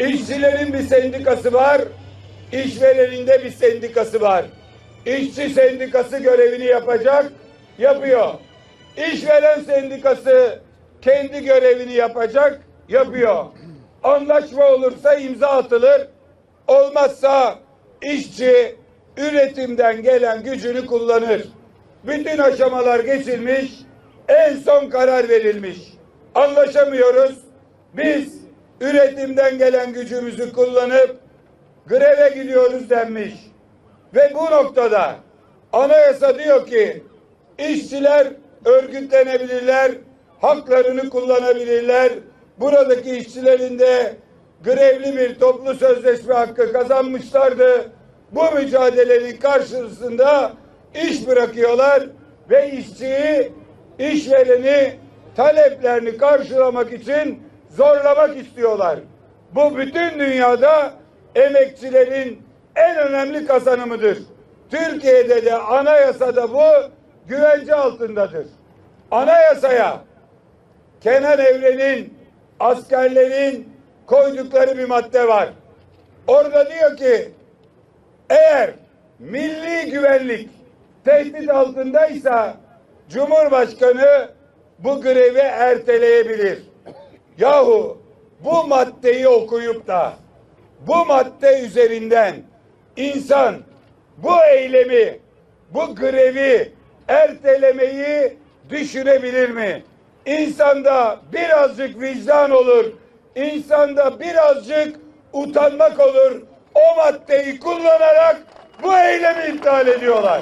İşçilerin bir sendikası var, işverenin de bir sendikası var. İşçi sendikası görevini yapacak, yapıyor. İşveren sendikası kendi görevini yapacak, yapıyor. Anlaşma olursa imza atılır, olmazsa işçi üretimden gelen gücünü kullanır. Bütün aşamalar geçilmiş, en son karar verilmiş. Anlaşamıyoruz. Biz üretimden gelen gücümüzü kullanıp greve gidiyoruz denmiş. Ve bu noktada anayasa diyor ki işçiler örgütlenebilirler, haklarını kullanabilirler. Buradaki işçilerin de grevli bir toplu sözleşme hakkı kazanmışlardı. Bu mücadelenin karşısında iş bırakıyorlar ve işçiyi, işvereni taleplerini karşılamak için zorlamak istiyorlar. Bu bütün dünyada emekçilerin en önemli kazanımıdır. Türkiye'de de anayasada bu güvence altındadır. Anayasaya Kenan Evren'in askerlerin koydukları bir madde var. Orada diyor ki eğer milli güvenlik tehdit altındaysa Cumhurbaşkanı bu grevi erteleyebilir. Yahu bu maddeyi okuyup da bu madde üzerinden insan bu eylemi, bu grevi ertelemeyi düşünebilir mi? İnsanda birazcık vicdan olur. İnsanda birazcık utanmak olur. O maddeyi kullanarak bu eylemi iptal ediyorlar.